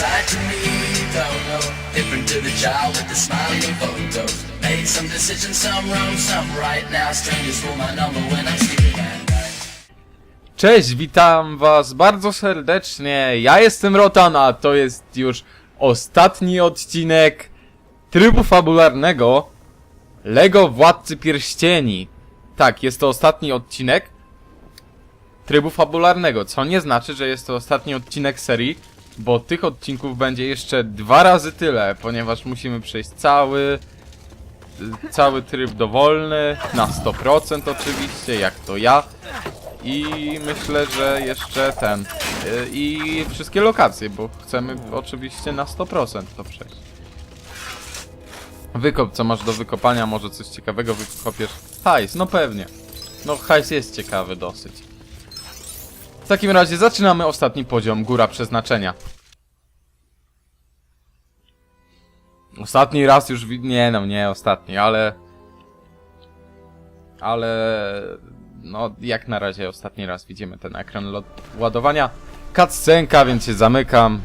side to me don't know. Different to the child with the smiling photos. Made some decisions, some wrong, some right. Now strangers for my number when I'm sleeping at. Cześć, witam was bardzo serdecznie. Ja jestem Rotan, a to jest już ostatni odcinek trybu fabularnego Lego Władcy Pierścieni. Tak, jest to ostatni odcinek trybu fabularnego, co nie znaczy, że jest to ostatni odcinek serii, bo tych odcinków będzie jeszcze dwa razy tyle, ponieważ musimy przejść cały cały tryb dowolny, na 100% oczywiście, jak to ja. I myślę, że jeszcze ten. y, I wszystkie lokacje, bo chcemy oczywiście na 100% to przejść. Wykop, co masz do wykopania, może coś ciekawego wykopiesz. Hajs, no pewnie. No hajs jest ciekawy dosyć. Takim razie zaczynamy ostatni poziom, góra przeznaczenia. Ostatni raz już, nie no, nie ostatni, ale... Ale... No, jak na razie ostatni raz widzimy ten ekran ładowania. Cutscenka, więc się zamykam.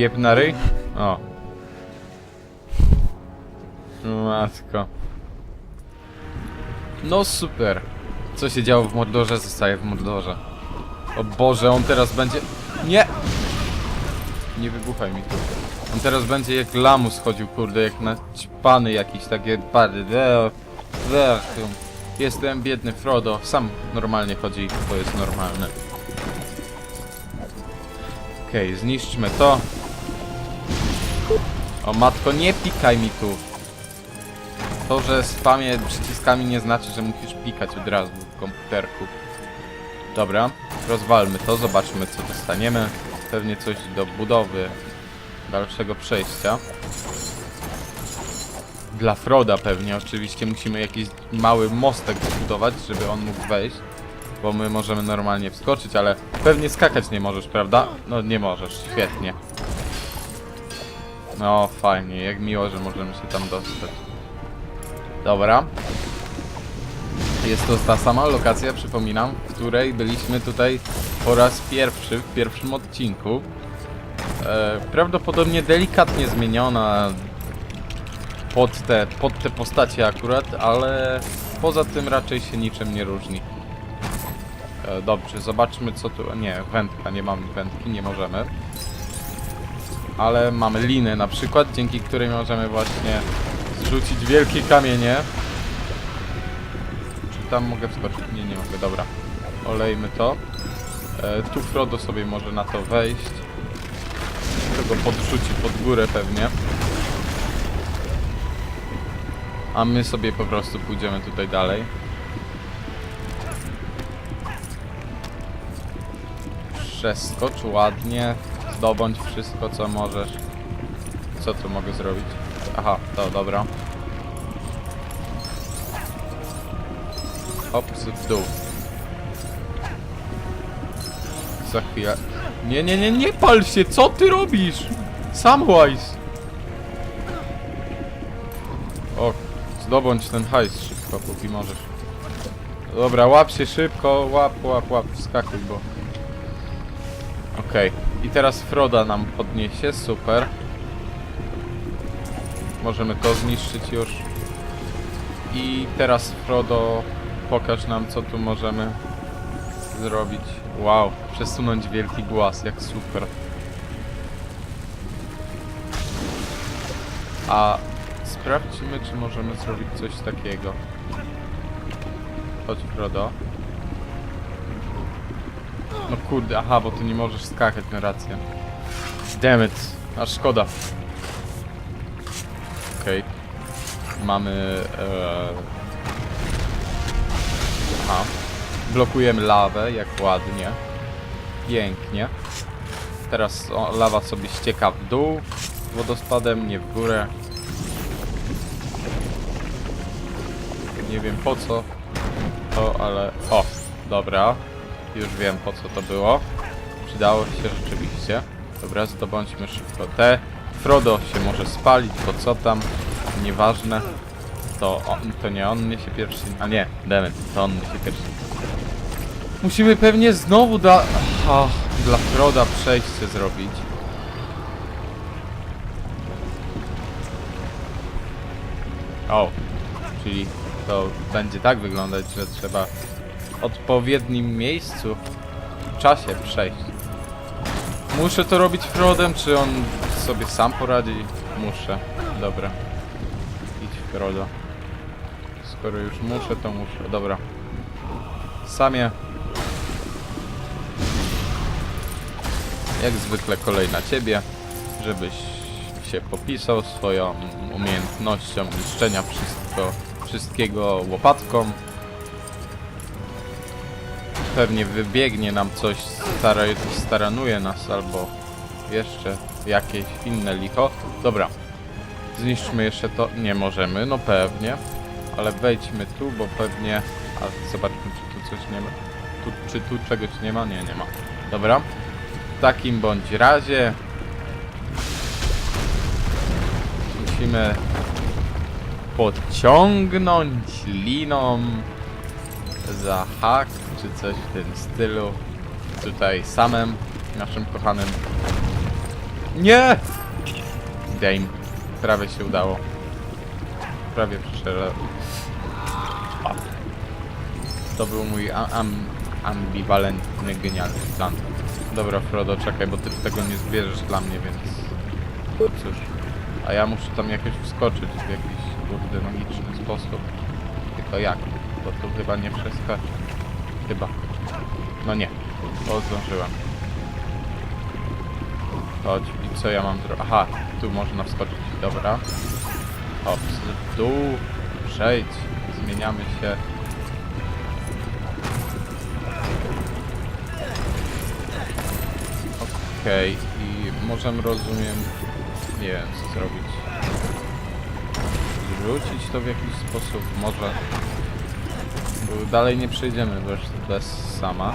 Jeb na ryj? O. Matko. No super. Co się działo w Mordorze, zostaje w Mordorze. O Boże, on teraz będzie... Nie! Nie wybuchaj mi tu. On teraz będzie jak lamus chodził, kurde, jak naćpany jakiś, takie... de- Jestem biedny Frodo, sam normalnie chodzi, to jest normalne. Okej, zniszczmy to. O matko, nie pikaj mi tu. To, że spamię przyciskami nie znaczy, że musisz pikać od razu w komputerku. Dobra, rozwalmy to, zobaczmy co dostaniemy. Pewnie coś do budowy dalszego przejścia. Dla Froda pewnie oczywiście musimy jakiś mały mostek zbudować, żeby on mógł wejść. Bo my możemy normalnie wskoczyć, ale pewnie skakać nie możesz, prawda? No nie możesz, świetnie. No fajnie, jak miło, że możemy się tam dostać. Dobra. Jest to ta sama lokacja, przypominam, w której byliśmy tutaj po raz pierwszy, w pierwszym odcinku. E, prawdopodobnie delikatnie zmieniona pod te, pod te postacie akurat, ale poza tym raczej się niczym nie różni. E, dobrze, zobaczmy co tu... Nie, wędka, nie mamy wędki, nie możemy. Ale mamy linę na przykład, dzięki której możemy właśnie zrzucić wielkie kamienie. Czy tam mogę wskoczyć? Nie, nie mogę, dobra. Olejmy to. E, tu Frodo sobie może na to wejść. To go podrzuci pod górę pewnie. A my sobie po prostu pójdziemy tutaj dalej. Przeskocz ładnie, zdobądź wszystko co możesz. Co tu mogę zrobić? Aha, to dobra. Hops w dół. Za chwilę. Nie, nie, nie, nie pal się! Co ty robisz? Samwise! O, zdobądź ten hajs szybko, póki możesz. Dobra, łap się szybko, łap, łap, łap, wskakuj, bo... Okej, i teraz Froda nam podniesie, super. Możemy to zniszczyć już. I teraz Frodo, pokaż nam co tu możemy zrobić. Wow, przesunąć wielki głaz, jak super. A sprawdźmy, czy możemy zrobić coś takiego. Chodź, Frodo. No kurde, aha, bo ty nie możesz skakać, na rację. Damn it, a szkoda. Okej. Mamy... E... Aha. Blokujemy lawę, jak ładnie. Pięknie. Teraz o, lawa sobie ścieka w dół wodospadem, nie w górę. Nie wiem po co to, ale... O, dobra. Już wiem po co to było. Przydało się rzeczywiście. Dobra, zdobądźmy szybko te. Frodo się może spalić, bo co tam, nieważne. To on, to nie on niesie pierwszy, a nie, Demet, to on niesie pierwszy. Musimy pewnie znowu da... Ach, dla Froda przejście zrobić. O, czyli to będzie tak wyglądać, że trzeba odpowiednim miejscu, w czasie przejść. Muszę to robić Frodem, czy on sobie sam poradzi? Muszę. Dobra. Idź Frodo. Skoro już muszę, to muszę. Dobra. Samie. Jak zwykle kolej na ciebie, żebyś się popisał swoją umiejętnością niszczenia wszystko, wszystkiego łopatką. Pewnie wybiegnie nam coś, stara, staranuje nas albo jeszcze jakieś inne licho. Dobra, zniszczmy jeszcze to. Nie możemy, no pewnie. Ale wejdźmy tu, bo pewnie... A zobaczmy, czy tu coś nie ma. Tu, czy tu czegoś nie ma? Nie, nie ma. Dobra. W takim bądź razie... Musimy podciągnąć liną za hak, czy coś w tym stylu. Tutaj samym, naszym kochanym. Nie! Dame. Prawie się udało. Prawie. O. To był mój am ambiwalentny, genialny plan. Dobra, Frodo, czekaj, bo ty tego nie zbierzesz dla mnie, więc... Cóż. A ja muszę tam jakoś wskoczyć w jakiś, kurde, magiczny sposób. Tylko jak? Bo tu chyba nie przeskaczę. Chyba. No nie. O, zdążyłem. Chodź. I co ja mam zrobić? Aha, tu można wskoczyć. Dobra. Hops, w dół. Przejdź. Zmieniamy się. Okej, i możemy, rozumiem, nie wiem co zrobić. Rzucić to w jakiś sposób, może. Bo dalej nie przejdziemy bez, bez sama.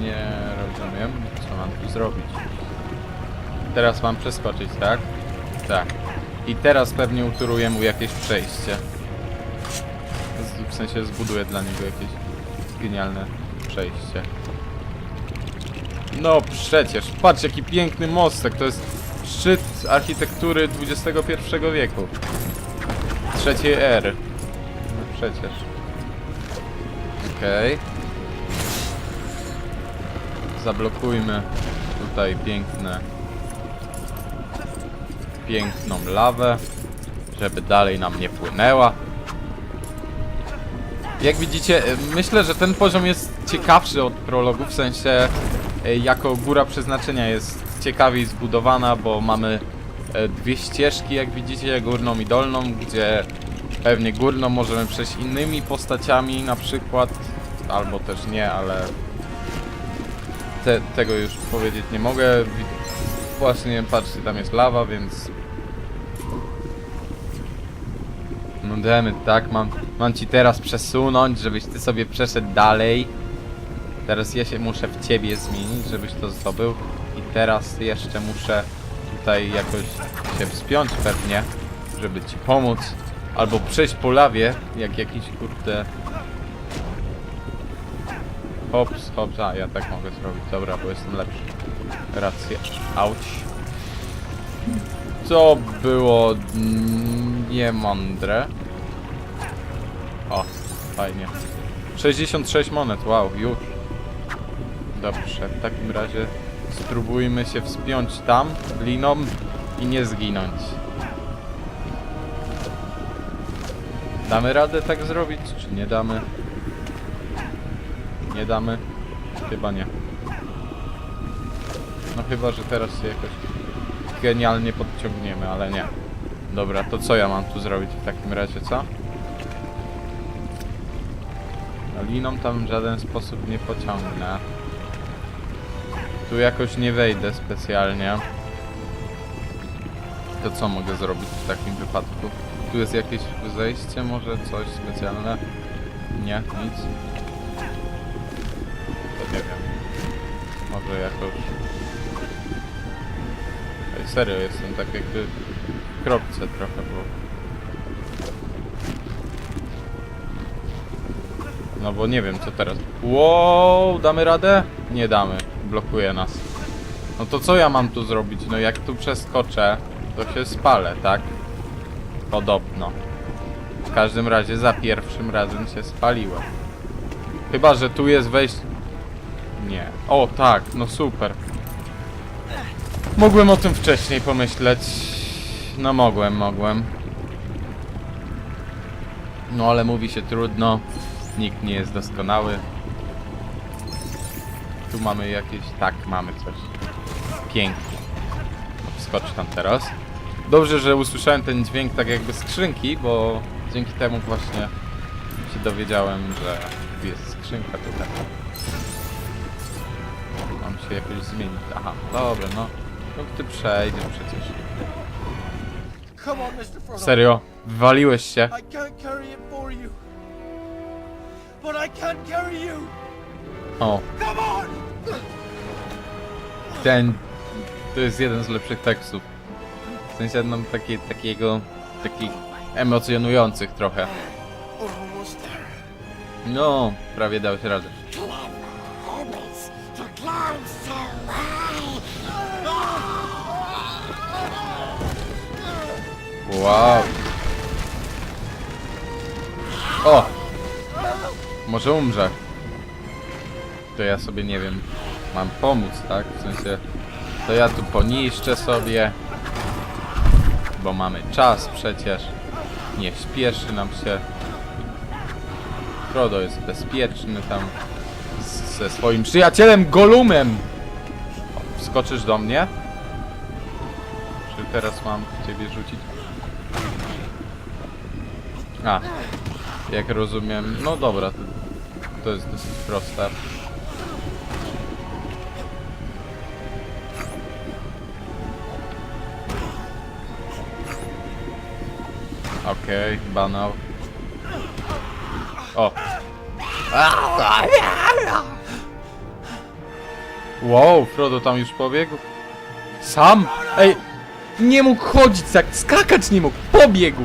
Nie rozumiem, co mam tu zrobić. Teraz mam przeskoczyć, tak? Tak. I teraz pewnie uturuję mu jakieś przejście. W sensie zbuduję dla niego jakieś genialne przejście. No przecież, patrz jaki piękny mostek, to jest szczyt architektury XXI wieku. Trzeciej ery. No przecież. Okej. Zablokujmy tutaj piękne piękną lawę, żeby dalej nam nie płynęła. Jak widzicie, y, myślę, że ten poziom jest ciekawszy od prologu, w sensie jako góra przeznaczenia jest ciekawiej zbudowana, bo mamy e, dwie ścieżki, jak widzicie, górną i dolną, gdzie pewnie górną możemy przejść innymi postaciami na przykład, albo też nie, ale te, tego już powiedzieć nie mogę. Właśnie, patrzcie, tam jest lawa, więc No tak, mam, mam ci teraz przesunąć, żebyś ty sobie przeszedł dalej. Teraz ja się muszę w ciebie zmienić, żebyś to zdobył. I teraz jeszcze muszę tutaj jakoś się wspiąć pewnie, żeby ci pomóc. Albo przejść po lawie, jak jakiś kurde... Hops, hops, a ja tak mogę zrobić, dobra, bo jestem lepszy. Rację, auć. Co było niemądre. O, fajnie. 66 monet, wow, już. Dobrze, w takim razie spróbujmy się wspiąć tam liną i nie zginąć. Damy radę tak zrobić, czy nie damy? Nie damy? Chyba nie. No chyba, że teraz się jakoś genialnie podciągniemy, ale nie. Dobra, to co ja mam tu zrobić w takim razie, co? No liną tam w żaden sposób nie pociągnę. Tu jakoś nie wejdę specjalnie. To co mogę zrobić w takim wypadku? Tu jest jakieś zejście, może coś specjalne? Nie, nic. To nie wiem. Może jakoś... Ej, serio, jestem tak jakby w kropce trochę, bo... No bo nie wiem co teraz. Wow, damy radę? Nie damy. Blokuje nas. No to co ja mam tu zrobić? No jak tu przeskoczę, to się spalę, tak? Podobno. W każdym razie za pierwszym razem się spaliłem. Chyba, że tu jest wejście... Nie. O, tak, no super. Mogłem o tym wcześniej pomyśleć. No mogłem, mogłem. No ale mówi się trudno. Nikt nie jest doskonały. Tu mamy jakieś... Tak, mamy coś. Pięknie. Wskocz tam teraz. Dobrze, że usłyszałem ten dźwięk tak jakby skrzynki, bo dzięki temu właśnie się dowiedziałem, że jest skrzynka tutaj. Mam się jakoś zmienić. Aha, dobra, no. No ty przejdziesz przecież. Serio, wywaliłeś się. I can't carry it for you. But I can carry you. O, ten... To jest jeden z lepszych tekstów. W sensie mam takie, takiego... Takich emocjonujących trochę. No, prawie radę. Climb so high. Wow. O! Może umrze. To ja sobie nie wiem. Mam pomóc, tak? W sensie. To ja tu poniszczę sobie. Bo mamy czas przecież. Nie śpieszy nam się. Frodo jest bezpieczny tam. Ze swoim przyjacielem Golumem. Wskoczysz do mnie? Czy teraz mam ciebie rzucić? A, jak rozumiem, no dobra, to, to jest dosyć proste. Okej, banał. O! Wow, Frodo tam już pobiegł? Sam? Ej, nie mógł chodzić, tak skakać nie mógł, pobiegł!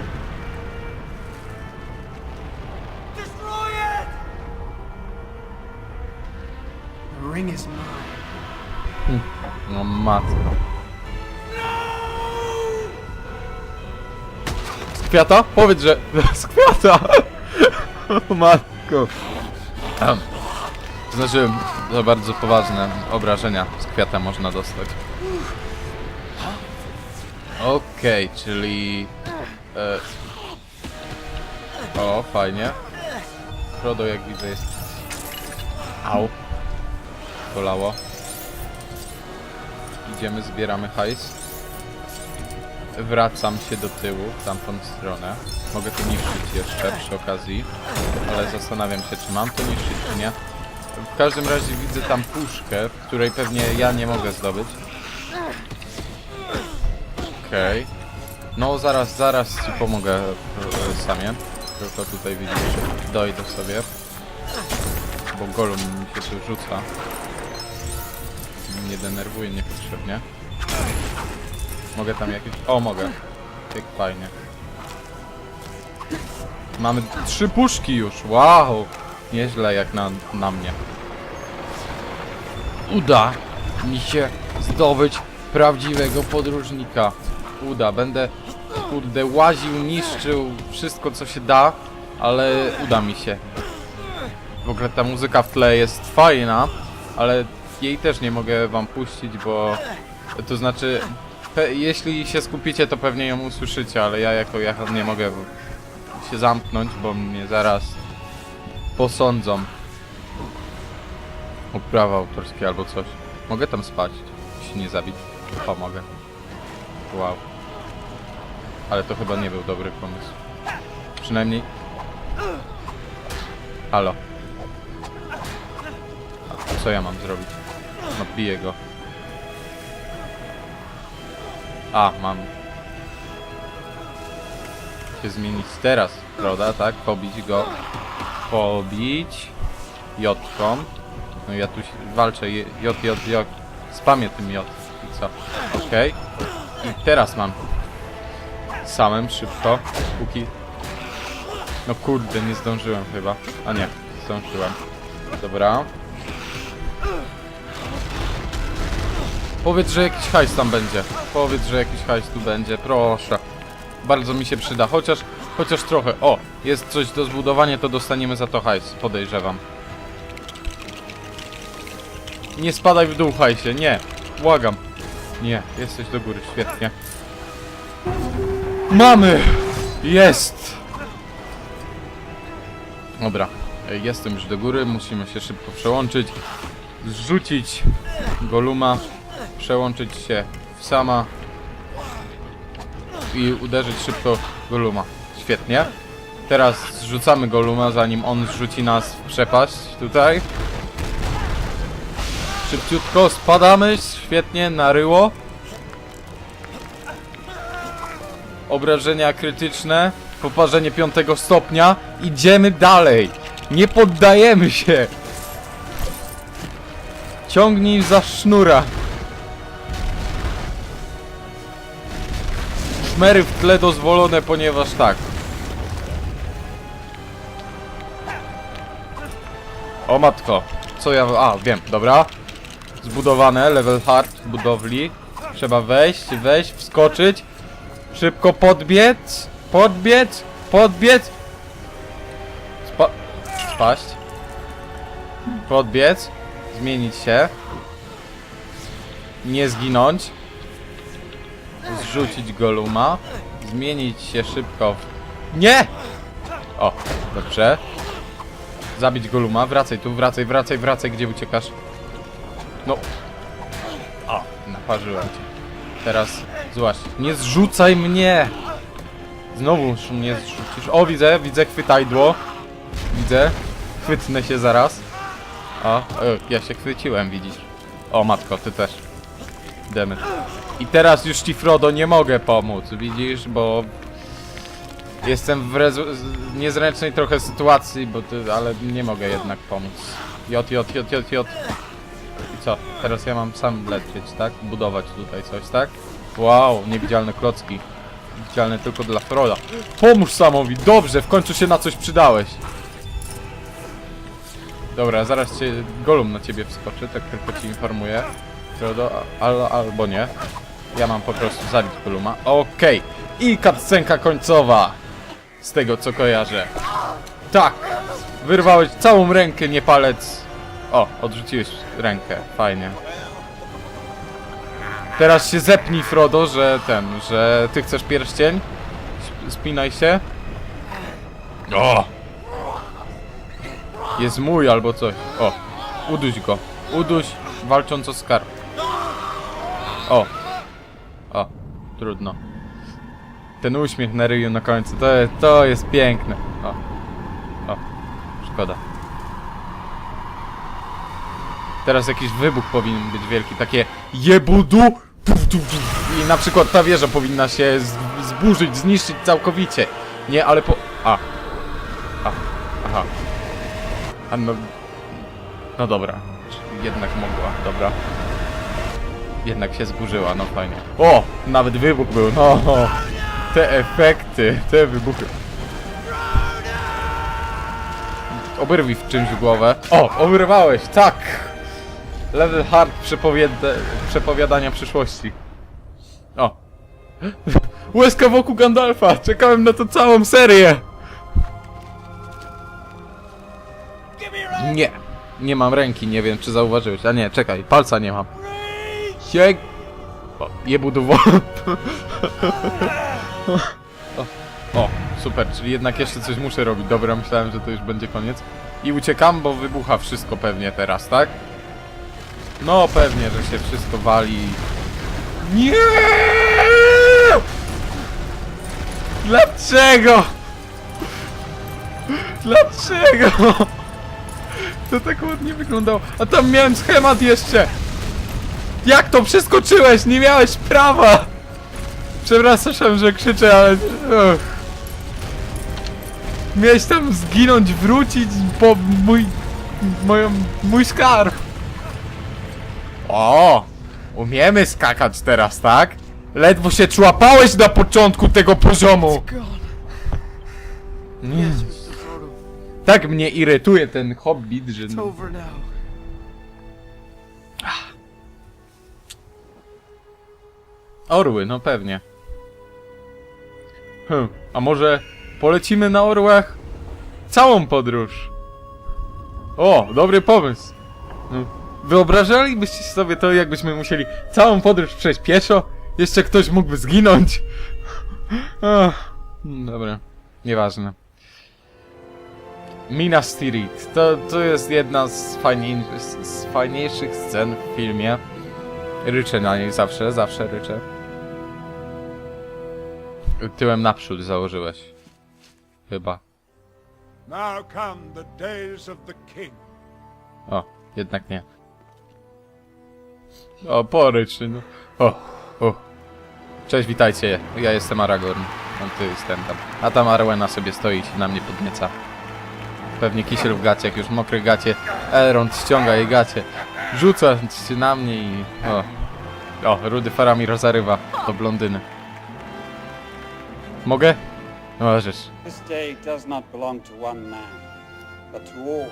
Ring is mine. No matko. Kwiata? Powiedz, że... Z kwiata! Matko. Em, To znaczy, bardzo poważne obrażenia z kwiata można dostać. Okej, czyli... E, o, fajnie. Frodo, jak widzę, jest... Au. Bolało. Idziemy, zbieramy hajs. Wracam się do tyłu, w tamtą stronę. Mogę to niszczyć jeszcze przy okazji, ale zastanawiam się, czy mam to niszczyć, czy nie. W każdym razie widzę tam puszkę, której pewnie ja nie mogę zdobyć. Okej. No zaraz, zaraz ci pomogę e, samie. Tylko tutaj widzisz, dojdę sobie. Bo golum mi się tu rzuca. Nie denerwuje niepotrzebnie. Mogę tam jakieś... O, mogę. Jak fajnie. Mamy trzy puszki już. Wow! Nieźle jak na, na mnie. Uda mi się zdobyć prawdziwego podróżnika. Uda. Będę, kurde, łaził, niszczył wszystko co się da, ale uda mi się. W ogóle ta muzyka w tle jest fajna, ale jej też nie mogę wam puścić, bo to znaczy jeśli się skupicie to pewnie ją usłyszycie, ale ja jako ja nie mogę się zamknąć, bo mnie zaraz posądzą o prawa autorskie albo coś. Mogę tam spać, się nie zabić. Pomogę. Wow. Ale to chyba nie był dobry pomysł. Przynajmniej... Halo. A co ja mam zrobić? No biję go. A, mam. Się zmienić teraz, prawda? Tak? Pobić go. Pobić. Jotką. No ja tu walczę. J, J, J. Spamię tym J. I co? Okej. I teraz mam. Samym szybko. Póki. No kurde, nie zdążyłem chyba. A nie, zdążyłem. Dobra. Powiedz, że jakiś hajs tam będzie. Powiedz, że jakiś hajs tu będzie, proszę. Bardzo mi się przyda, chociaż, chociaż trochę. O, jest coś do zbudowania, to dostaniemy za to hajs, podejrzewam. Nie spadaj w dół, hajsie, nie. Błagam. Nie, jesteś do góry, świetnie. Mamy! Jest! Dobra, jestem już do góry, musimy się szybko przełączyć. Zrzucić Goluma, przełączyć się w sama i uderzyć szybko Goluma. Świetnie. Teraz zrzucamy Goluma, zanim on zrzuci nas w przepaść tutaj. Szybciutko spadamy, świetnie, na ryło. Obrażenia krytyczne, poparzenie piątego stopnia. Idziemy dalej. Nie poddajemy się. Ciągnij za sznura. Szmery w tle dozwolone, ponieważ tak. O matko, co ja... A, wiem, dobra. Zbudowane, level hard budowli. Trzeba wejść, wejść, wskoczyć. Szybko podbiec, podbiec, podbiec. Spa spaść. Podbiec. Zmienić się. Nie zginąć. Zrzucić goluma. Zmienić się szybko. w- Nie! O, dobrze. Zabić goluma. Wracaj tu, wracaj, wracaj, wracaj. Gdzie uciekasz? No. O, naparzyłem cię. Teraz złaś. Nie zrzucaj mnie! Znowu mnie zrzucisz. O, widzę, widzę chwytajdło. Widzę. Chwytnę się zaraz. O, e, ja się chwyciłem, widzisz. O, matko, ty też. Demy. I teraz już ci, Frodo, nie mogę pomóc, widzisz, bo... Jestem w niezręcznej trochę sytuacji, bo ty, ale nie mogę jednak pomóc. J, J, J, J, J. I co? Teraz ja mam sam lecieć, tak? Budować tutaj coś, tak? Wow, niewidzialne klocki. Widzialne tylko dla Froda. Pomóż Samowi, dobrze, w końcu się na coś przydałeś. Dobra, zaraz cię, Golum na ciebie wskoczy, tak tylko ci informuję. Frodo, al, albo nie. Ja mam po prostu zabić Goluma. Okej. I cutscenka końcowa. Z tego co kojarzę. Tak. Wyrwałeś całą rękę, nie palec. O, odrzuciłeś rękę. Fajnie. Teraz się zepnij, Frodo, że ten, że ty chcesz pierścień. Sp- Spinaj się. O! Jest mój albo coś. O, uduś go. Uduś, walcząc o skarb. O, trudno. Ten uśmiech na ryju na końcu, to jest, to jest piękne. O. O, szkoda. Teraz jakiś wybuch powinien być wielki, takie jebudu i na przykład ta wieża powinna się zburzyć, zniszczyć całkowicie. Nie, ale po... A. A. Aha. A no... No dobra. Jednak mogła, dobra. Jednak się zburzyła, no fajnie. O! Nawet wybuch był, no! Te efekty, te wybuchy. Oberwij w czymś głowę. O! Oberwałeś, tak! Level hard przepowiada przepowiadania przyszłości. O! Łezka wokół Gandalfa! Czekałem na to całą serię! Nie. Nie mam ręki, nie wiem czy zauważyłeś. A nie, czekaj, palca nie mam. Siek... O, jebu do wo- o, o, super, czyli jednak jeszcze coś muszę robić. Dobra, myślałem, że to już będzie koniec. I uciekam, bo wybucha wszystko pewnie teraz, tak? No pewnie, że się wszystko wali. Nie! Dlaczego? Dlaczego? To tak ładnie wyglądało. A tam miałem schemat jeszcze! Jak to przeskoczyłeś? Nie miałeś prawa! Przepraszam, że krzyczę, ale... Ugh. Miałeś tam zginąć, wrócić po mój... moją... mój skarb. O! Umiemy skakać teraz, tak? Ledwo się człapałeś na początku tego poziomu! Frodo. Tak mnie irytuje ten hobbit, że... It's over now. Orły, no pewnie. Hm, a może polecimy na orłach całą podróż? O, dobry pomysł. No, Wyobrażalibyście sobie to, jakbyśmy musieli całą podróż przejść pieszo? Jeszcze ktoś mógłby zginąć? Ach, dobra, nieważne. Minas Tirith. To, to jest jedna z, fajniej, z, z fajniejszych scen w filmie. Ryczę na niej zawsze, zawsze ryczę. Tyłem naprzód założyłeś. Chyba. Now come the days of the king. O, jednak nie. O, poryczy, no. O, o. Cześć, witajcie. Ja jestem Aragorn. On ty jest ten tam. A tam Arwena sobie stoi i się na mnie podnieca. Pewnie kisiel w gaciach, już mokre gacie. Elrond ściąga jej gacie. Rzuca się na mnie i... O. O, Rudy Faramir zarywa do blondyny. Mogę? Możesz. This day does not belong to one man, but to all.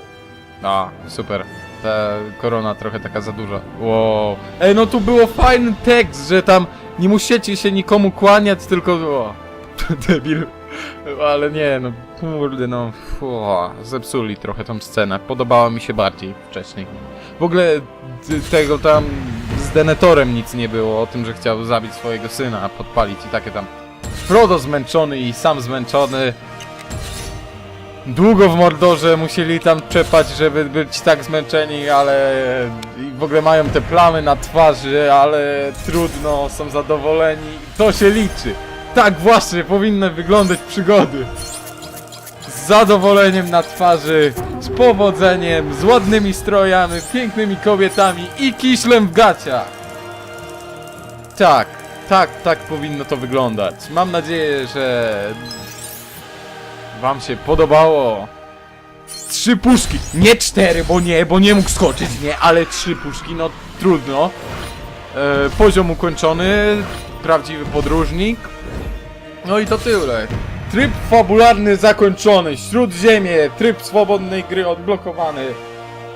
A, super. Ta korona trochę taka za duża. Wow. Ej, no tu było fajny tekst, że tam nie musicie się nikomu kłaniać, tylko... O, debil. Ale nie, no kurde, no... Fu, zepsuli trochę tą scenę. Podobała mi się bardziej wcześniej. W ogóle tego tam z Denetorem nic nie było, o tym, że chciał zabić swojego syna, podpalić i takie tam... Frodo zmęczony i sam zmęczony. Długo w Mordorze musieli tam czepać, żeby być tak zmęczeni, ale i w ogóle mają te plamy na twarzy, ale trudno, są zadowoleni. To się liczy. Tak właśnie powinny wyglądać przygody. Z zadowoleniem na twarzy, z powodzeniem, z ładnymi strojami, pięknymi kobietami i kiślem w gaciach. Tak, tak, tak powinno to wyglądać. Mam nadzieję, że Wam się podobało? Trzy puszki, nie cztery, bo nie, bo nie mógł skoczyć, nie, ale trzy puszki, no trudno. E, poziom ukończony, prawdziwy podróżnik. No i to tyle. Tryb fabularny zakończony, Śródziemie, tryb swobodnej gry odblokowany.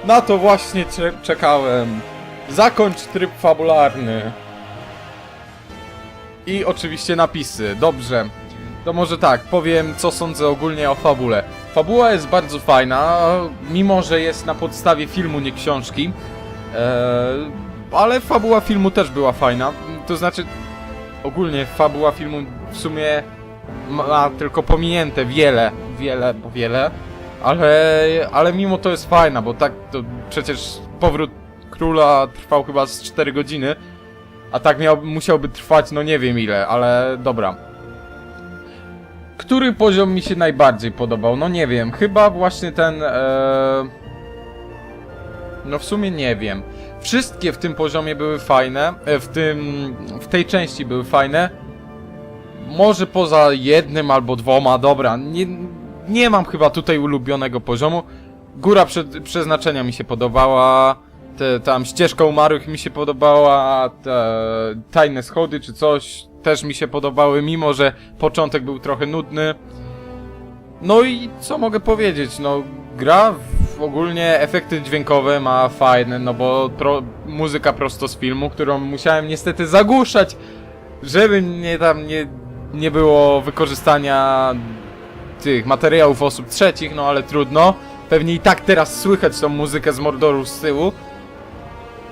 Na to właśnie cze- czekałem. Zakończ tryb fabularny. I oczywiście napisy, dobrze. To może tak, powiem co sądzę ogólnie o fabule. Fabuła jest bardzo fajna, mimo że jest na podstawie filmu, nie książki. Eee, ale fabuła filmu też była fajna. To znaczy, ogólnie fabuła filmu w sumie ma tylko pominięte wiele, wiele, bo wiele. Ale, ale mimo to jest fajna, bo tak to przecież powrót króla trwał chyba z 4 godziny. A tak miał, musiałby trwać, no nie wiem ile, ale dobra. Który poziom mi się najbardziej podobał? No nie wiem, chyba właśnie ten. E... No w sumie nie wiem. Wszystkie w tym poziomie były fajne, e, w tym. w tej części były fajne. Może poza jednym albo dwoma, dobra. Nie, nie mam chyba tutaj ulubionego poziomu. Góra przeznaczenia mi się podobała. Te, tam ścieżka umarłych mi się podobała. Te tajne schody czy coś też mi się podobały, mimo że początek był trochę nudny. No i co mogę powiedzieć? No, gra w, ogólnie efekty dźwiękowe ma fajne, no bo pro, muzyka prosto z filmu, którą musiałem niestety zagłuszać, żeby nie tam nie, nie było wykorzystania tych materiałów osób trzecich, no ale trudno. Pewnie i tak teraz słychać tą muzykę z Mordoru z tyłu.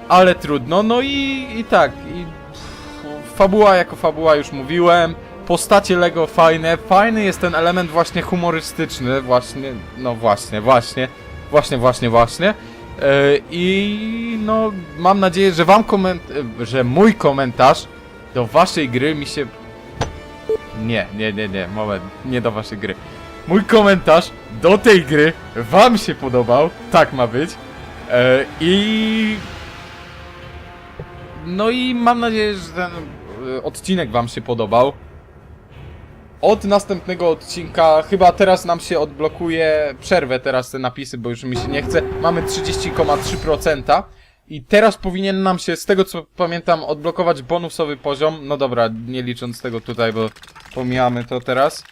Ale trudno, no i, i tak, i fabuła jako fabuła już mówiłem. Postacie Lego fajne, fajny jest ten element właśnie humorystyczny, właśnie, no właśnie, właśnie, właśnie, właśnie, właśnie. Yy, I no, mam nadzieję, że wam koment, e, że mój komentarz do waszej gry mi się... Nie, nie, nie, nie, moment, nie do waszej gry. Mój komentarz do tej gry wam się podobał, tak ma być. E, I no i mam nadzieję, że ten y, odcinek wam się podobał. Od następnego odcinka, chyba teraz nam się odblokuje, przerwę teraz te napisy, bo już mi się nie chce. Mamy 30,3% i teraz powinien nam się, z tego co pamiętam, odblokować bonusowy poziom. No dobra, nie licząc tego tutaj, bo pomijamy to teraz.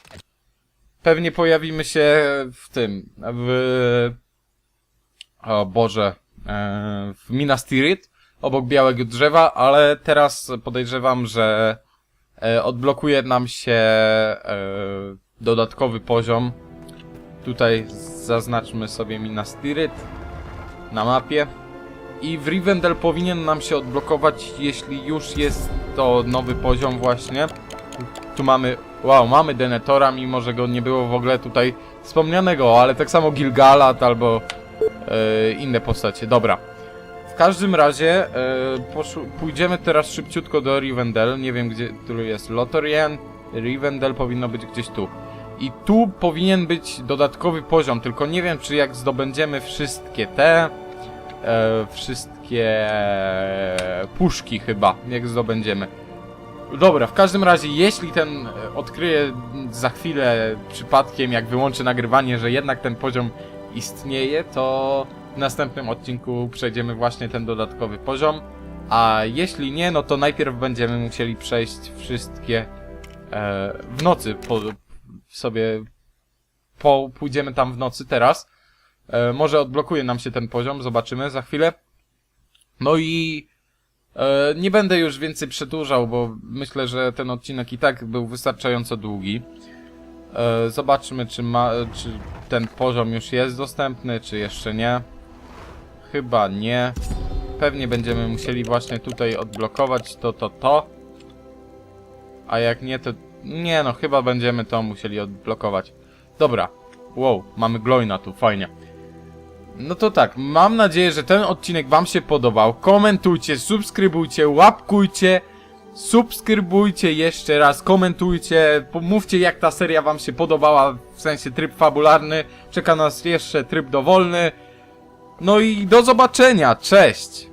Pewnie pojawimy się w tym, w... O Boże, e, w Minas Tirith, obok białego drzewa, ale teraz podejrzewam, że e, odblokuje nam się e, dodatkowy poziom. Tutaj zaznaczmy sobie Minas Tirith na mapie. I w Rivendell powinien nam się odblokować, jeśli już jest to nowy poziom właśnie. Tu mamy, wow, mamy Denetora, mimo że go nie było w ogóle tutaj wspomnianego, ale tak samo Gilgalad albo e, inne postacie. Dobra. Każdym razie e, pójdziemy teraz szybciutko do Rivendell. Nie wiem gdzie tu jest Lothlorien. Rivendell powinno być gdzieś tu. I tu powinien być dodatkowy poziom, tylko nie wiem czy jak zdobędziemy wszystkie te e, wszystkie puszki chyba, jak zdobędziemy. Dobra, w każdym razie, jeśli ten e, odkryje za chwilę przypadkiem, jak wyłączy nagrywanie, że jednak ten poziom istnieje, to w następnym odcinku przejdziemy właśnie ten dodatkowy poziom. A jeśli nie, no to najpierw będziemy musieli przejść wszystkie e, w nocy. Po, sobie po, pójdziemy tam w nocy teraz. E, może odblokuje nam się ten poziom, zobaczymy za chwilę. No i e, nie będę już więcej przedłużał, bo myślę, że ten odcinek i tak był wystarczająco długi. E, zobaczmy, czy, ma, czy ten poziom już jest dostępny, czy jeszcze nie. Chyba nie. Pewnie będziemy musieli właśnie tutaj odblokować to, to, to. A jak nie, to... Nie no, chyba będziemy to musieli odblokować. Dobra. Wow, mamy Gloina tu, fajnie. No to tak, mam nadzieję, że ten odcinek wam się podobał. Komentujcie, subskrybujcie, łapkujcie, subskrybujcie jeszcze raz, komentujcie, pomówcie jak ta seria wam się podobała, w sensie tryb fabularny. Czeka nas jeszcze tryb dowolny. No i do zobaczenia, cześć!